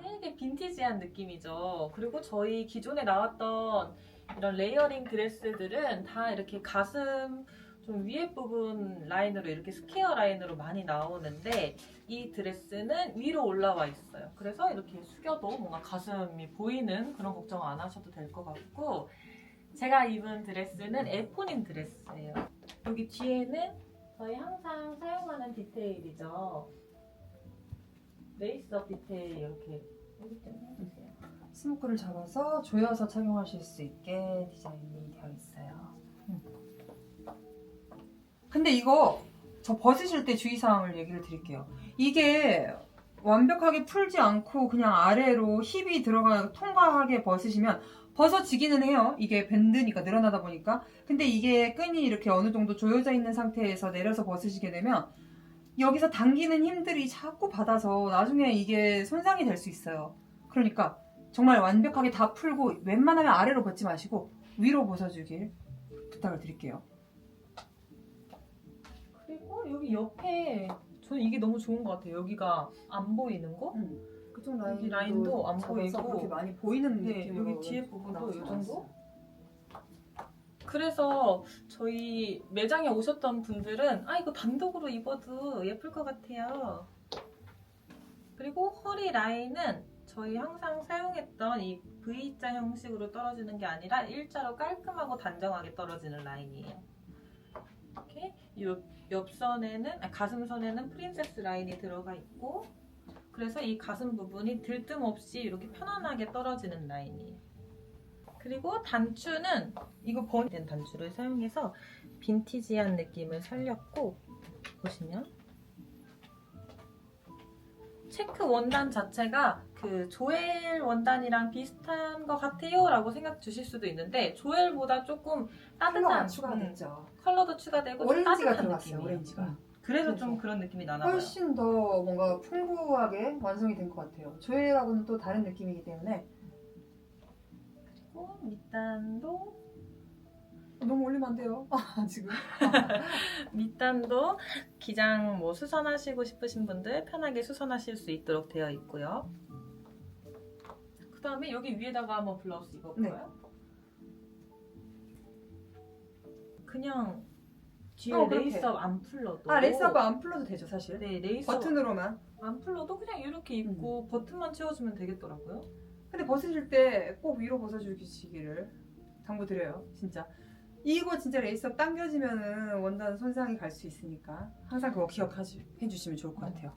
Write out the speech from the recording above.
되게 빈티지한 느낌이죠. 그리고 저희 기존에 나왔던 이런 레이어링 드레스들은 다 이렇게 가슴 좀 위에 부분 라인으로 이렇게 스퀘어 라인으로 많이 나오는데 이 드레스는 위로 올라와 있어요. 그래서 이렇게 숙여도 뭔가 가슴이 보이는 그런 걱정 안 하셔도 될 것 같고 제가 입은 드레스는 에포닌 드레스예요. 여기 뒤에는 저희 항상 사용하는 디테일이죠. 레이스업 디테일 이렇게. 스모크를 잡아서 조여서 착용하실 수 있게 디자인이 되어 있어요. 음. 근데 이거 저 벗으실 때 주의사항을 얘기를 드릴게요. 이게 완벽하게 풀지 않고 그냥 아래로 힙이 들어가 통과하게 벗으시면 벗어지기는 해요. 이게 밴드니까 늘어나다 보니까. 근데 이게 끈이 이렇게 어느 정도 조여져 있는 상태에서 내려서 벗으시게 되면 여기서 당기는 힘들이 자꾸 받아서 나중에 이게 손상이 될 수 있어요. 그러니까 정말 완벽하게 다 풀고 웬만하면 아래로 벗지 마시고 위로 벗어주길 부탁을 드릴게요. 그리고 여기 옆에 저는 이게 너무 좋은 것 같아요. 여기가 안 보이는 거? 그쪽 여기 라인도 안 보이고. 그렇게 많이 보이는 네, 느낌으로 여기 뒤에 부분도 이 정도? 그래서 저희 매장에 오셨던 분들은 아 이거 단독으로 입어도 예쁠 것 같아요. 그리고 허리 라인은 저희 항상 사용했던 이 V자 형식으로 떨어지는 게 아니라 일자로 깔끔하고 단정하게 떨어지는 라인이에요. 이렇게 옆, 옆선에는 아, 가슴선에는 프린세스 라인이 들어가 있고 그래서 이 가슴 부분이 들뜸 없이 이렇게 편안하게 떨어지는 라인이에요. 그리고 단추는 이거 번된 단추를 사용해서 빈티지한 느낌을 살렸고 보시면 체크 원단 자체가 그 조엘 원단이랑 비슷한 것 같아요 라고 생각 주실 수도 있는데 조엘보다 조금 따뜻한 컬러가 음, 추가됐죠. 컬러도 추가되고 좀 오렌지가 따뜻한 들어갔어요. 느낌이에요. 오렌지가. 음. 그래서. 좀 그런 느낌이 나나 봐요. 훨씬 더 뭔가 풍부하게 완성이 된 것 같아요. 조엘하고는 또 다른 느낌이기 때문에 밑단도 너무 올리면 안 돼요. 지금. 밑단도 기장 뭐 수선하시고 싶으신 분들 편하게 수선하실 수 있도록 되어 있고요. 그 다음에 여기 위에다가 한번 블라우스 입어볼까요? 그냥 뒤에 어, 그렇게. 레이스업 안 풀러도 아 레이스업 안 풀러도 되죠 사실. 네 레이스업 버튼으로만. 안 풀러도 그냥 이렇게 입고 버튼만 채워주면 되겠더라고요. 근데 벗으실 때 꼭 위로 벗어주시기를 당부드려요. 진짜. 이거 진짜 레이스업 당겨지면은 원단 손상이 갈 수 있으니까 항상 그거 기억해 주시면 좋을 것 같아요.